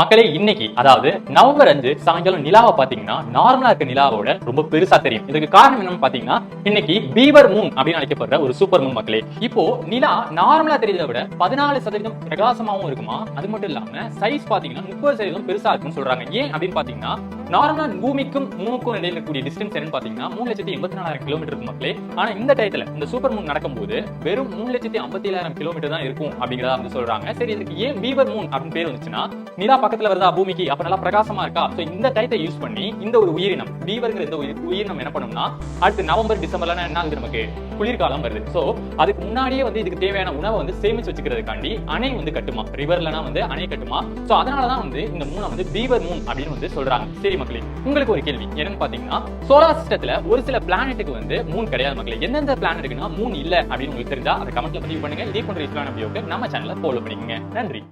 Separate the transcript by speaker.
Speaker 1: மக்களே இன்னைக்கு அதாவது நவம்பர் அஞ்சு சாயங்காலம் நிலாவை பாத்தீங்கன்னா நார்மலா இருக்க நிலாவோட ரொம்ப பெருசா தெரியும். இதுக்கு காரணம் என்னன்னு பாத்தீங்கன்னா இன்னைக்கு பீவர் மூன் அப்படின்னு அழைக்கப்படுற ஒரு சூப்பர் மூன் மக்களே. இப்போ நிலா நார்மலா தெரியுதை விட பதினாலு சதவீதம் பிரகாசமாவும் இருக்குமா? அது மட்டும் இல்லாம சைஸ் பாத்தீங்கன்னா முப்பது சதவீதம் பெருசா இருக்குன்னு சொல்றாங்க. ஏன் அப்படின்னு பாத்தீங்கன்னா நார்மலா பூமிக்கும் மூணுக்கும் இடையில இருக்கக்கூடிய டிஸ்டன்ஸ் என்னன்னு பாத்தீங்கன்னா மூணு லட்சத்தி எண்பத்தி நாலாயிரம் கிலோமீட்டர் இருக்கு மக்களே. ஆனா இந்த டயத்துல இந்த சூப்பர் மூன் நடக்கும்போது வெறும் மூணு லட்சத்தி ஐம்பத்தி ஏழாயிரம் கிலோமீட்டர் தான் இருக்கும் அப்படிங்கிறத வந்து சொல்றாங்க. சரி இதுக்கு ஏன் பீவர் மூன் அப்படின்னு பேர் வந்துச்சுன்னா நிலா பக்கத்துல வருதா பூமிக்கு? அப்ப நல்லா பிரகாசமா இருக்கா? சோ இந்த டயத்தை யூஸ் பண்ணி இந்த ஒரு உயிரினம் பீவர்ங்கிற இந்த உயிரினம் என்ன பண்ணும்னா அடுத்து நவம்பர் டிசம்பர்ல என்ன ஆகுது நமக்கு? குளிர்காலம் வருது. சோ அதுக்கு முன்னாடியே வந்து இதுக்கு தேவையான உணவை வந்து சேமிச்சு வச்சுக்கிறதுக்காண்டி அணை வந்து கட்டுமா? ரிவர்லனா வந்து அணை கட்டுமா? சோ அதனாலதான் வந்து இந்த மூணை வந்து பீவர் மூன் அப்படின்னு வந்து சொல்றாங்க. சரி மக்களே உங்களுக்கு ஒரு கேள்வி. என்னன்னு பாத்தீங்கன்னா சோலார் சிஸ்டத்துல ஒரு சில பிளானெட்டுக்கு வந்து மூன் கிடையாது மக்களே. எந்தெந்த பிளானட்டுக்குன்னா மூன் இல்ல அப்படின்னு உங்களுக்கு தெரிஞ்சா அதை கமெண்ட்ல பதிவு பண்ணுங்க. இதே போன்ற யூஸ்ஃபுல்லான வீடியோக்கு நம்ம சேனலை ஃபாலோ பண்ணிக்கோங்க. நன்றி.